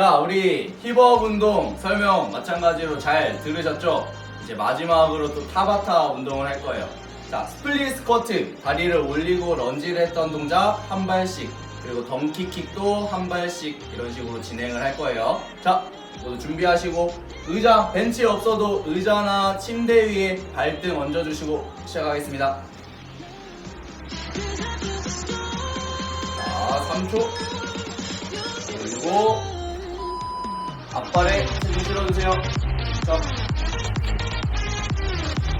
자, 우리 힙업 운동 설명 마찬가지로 잘 들으셨죠? 이제 마지막으로 또 타바타 운동을 할 거예요. 자, 스플릿 스쿼트, 다리를 올리고 런지를 했던 동작 한 발씩, 그리고 덩키킥도 한 발씩 이런 식으로 진행을 할 거예요. 자, 모두 준비하시고 의자, 벤치 없어도 의자나 침대 위에 발등 얹어주시고 시작하겠습니다. 자, 3초. 그리고 앞발에 체중 실어주세요. 자,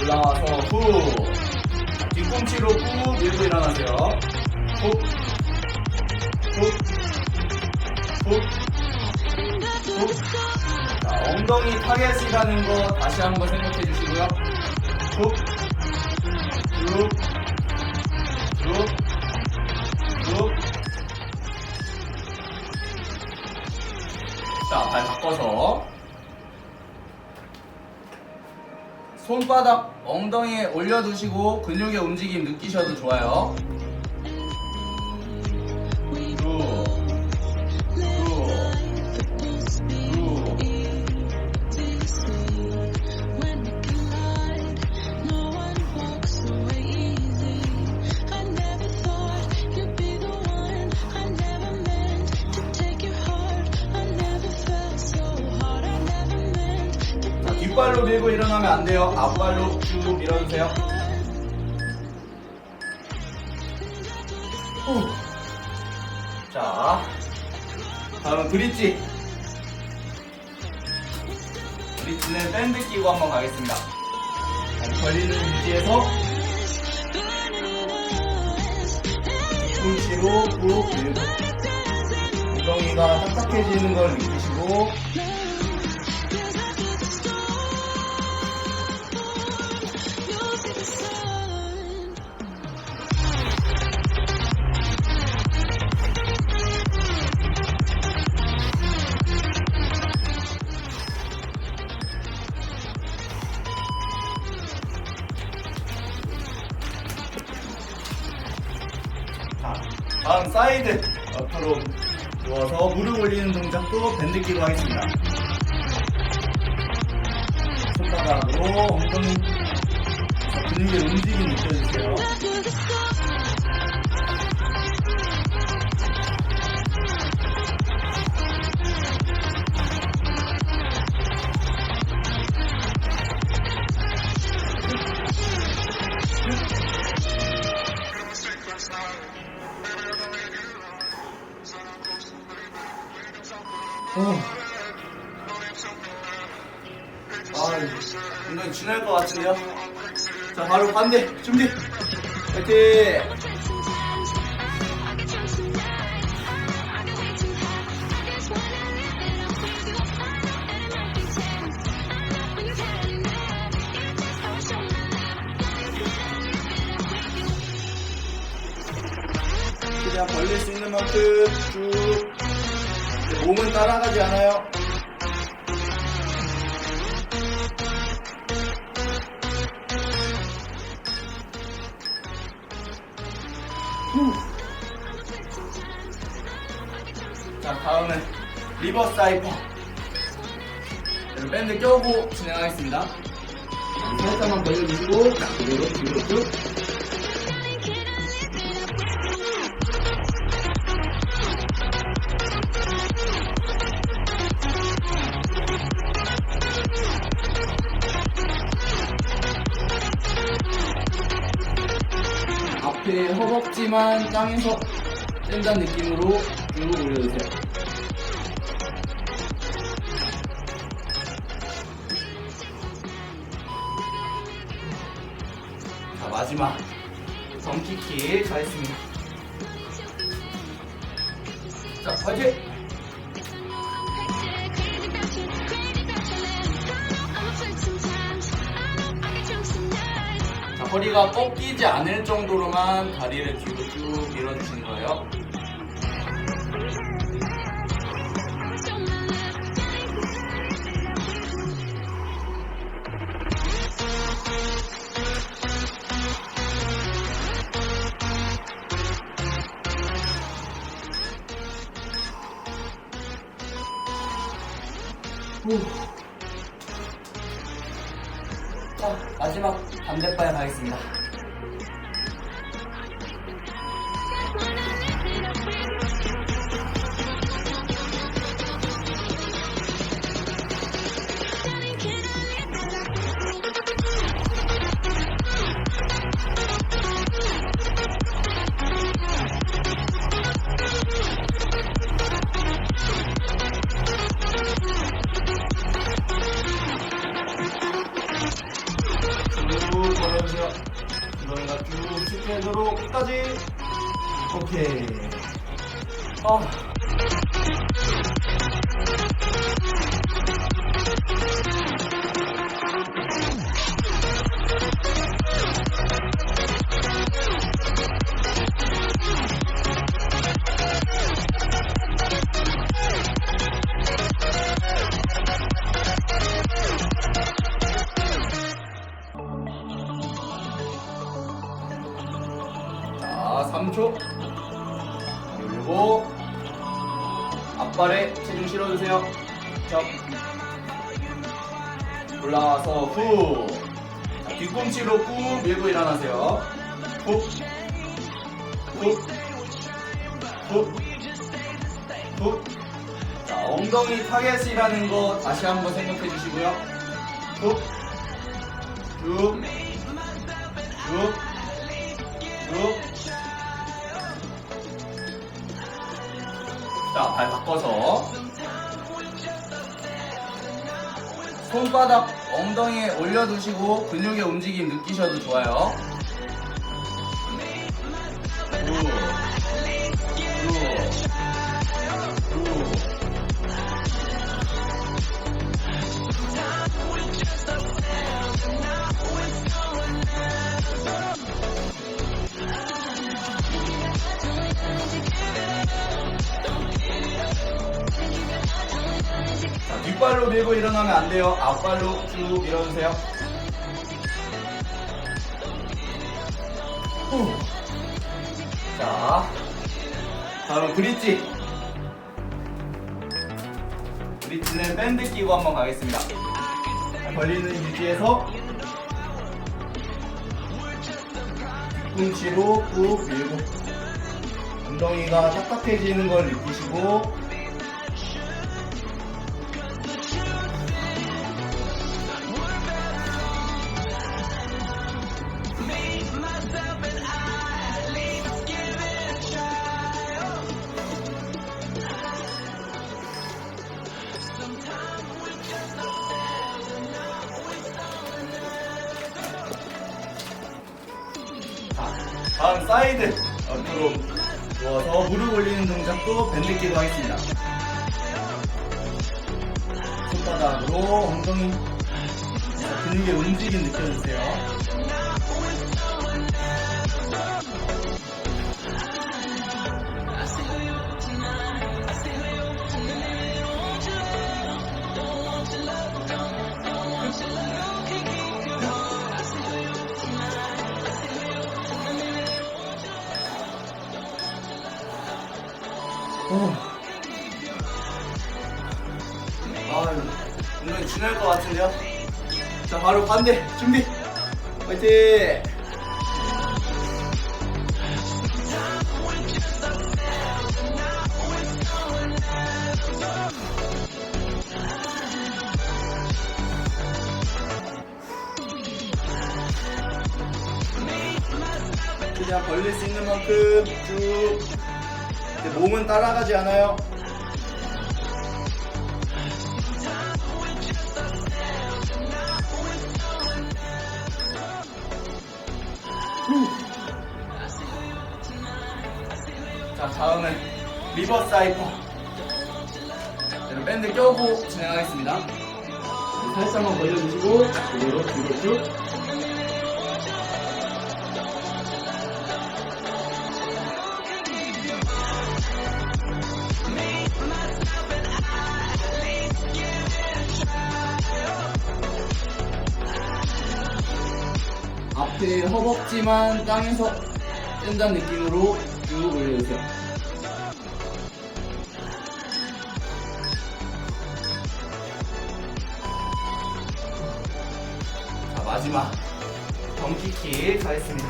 올라와서 후. 뒤꿈치로 후 밀고 일어나세요. 후. 후. 후. 후. 자, 엉덩이 타겟이라는 거 다시 한번 생각해 주시고요. 후. 쭉. 자, 발 바꿔서 손바닥 엉덩이에 올려두시고 근육의 움직임 느끼셔도 좋아요. 밀고 일어나면 안 돼요. 앞발로 쭉 밀어주세요. 후. 자, 다음은 브릿지. 브릿지는 밴드 끼고 한번 가겠습니다. 자, 걸리는 위치에서 뒤꿈치로 꾹 밀고 엉덩이가 딱딱해지는 걸 느끼시고 누워서 무릎 올리는 동작도 밴드 끼고 하겠습니다. 손바닥으로 엉덩이 근육의 움직임 느껴주세요. 지날 것 같은데요? 자, 바로 반대, 준비! 화이팅! 최대한 벌릴 수 있는 만큼 쭉. 몸은 따라가지 않아요. 자, 다음은 리버 사이퍼. 여러분 밴드 껴고 진행하겠습니다. 살짝만 벌려주시고, 그대로 뒤로 쭉. 앞에 허벅지만 땅에서 뗀다는 느낌으로 쭉 올려주세요. 자, 마지막 덩키킥 가겠습니다. 자, 화이팅! 자, 허리가 꺾이지 않을 정도로만 다리를 뒤로 쭉 밀어주시는 거예요. 반대발 가겠습니다. 끝까지. 오케이. 아. 자, 올라와서 후. 자, 뒤꿈치로 꾹 밀고 일어나세요. 후. 후. 후. 후. 자, 엉덩이 타겟이라는 거 다시 한번 생각해 주시고요. 후. 쭉. 쭉. 쭉. 자, 발 바꿔서. 손바닥 엉덩이에 올려두시고 근육의 움직임 느끼셔도 좋아요. 뒷발로 밀고 일어나면 안 돼요. 앞발로 쭉 밀어주세요. 후. 자, 다음은 브릿지. 브릿지는 밴드 끼고 한번 가겠습니다. 자, 벌리는 유지에서 뒤꿈치로 꾹 밀고 엉덩이가 딱딱해지는 걸 느끼시고 사이드 옆으로 누워서 무릎 올리는 동작도 밴드 끼고 하겠습니다. 손바닥으로 엉덩이 자, 근육의 움직임 느껴주세요. 아유, 운동이 지날 것 같은데요? 자, 바로 반대, 준비! 화이팅! 그냥 벌릴 수 있는 만큼 쭉 근데 몸은 따라가지 않아요. 후. 자, 다음은 리버 사이퍼. 밴드 껴고 진행하겠습니다. 살짝만 벌려주시고, 그대로 뒤로 쭉. 앞에 허벅지만 땅에서 뗀다는 느낌으로 쭉 올려주세요. 자, 마지막 덩키킥 하겠습니다.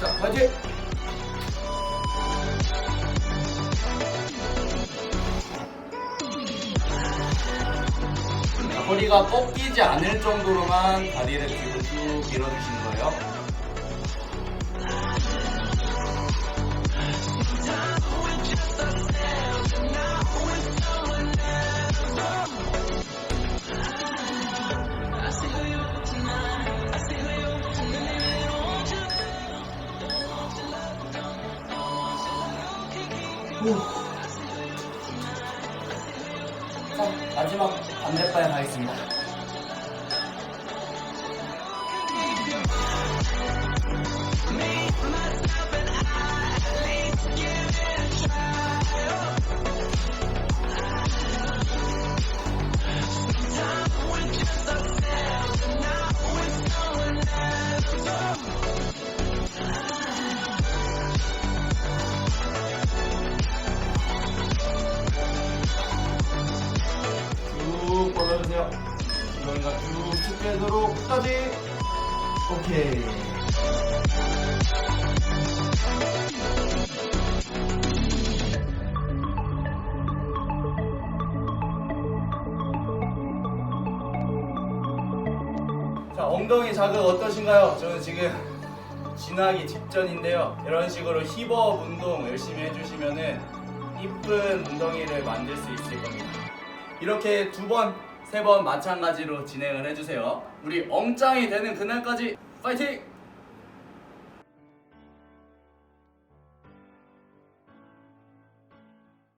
자, 화이팅! 허리가 꺾이지 않을 정도로만 다리를 뒤로 쭉 밀어주시는 거예요. 쭉 뻗어주세요. 이거가 쭉 숙되도록 끝까지. 오케이. 자, 엉덩이 자극 어떠신가요? 저는 지금 지나기 직전인데요. 이런 식으로 힙업 운동 열심히 해주시면은 이쁜 엉덩이를 만들 수 있을 겁니다. 이렇게 두 번, 세 번 마찬가지로 진행을 해주세요. 우리 엉짱이 되는 그날까지 파이팅!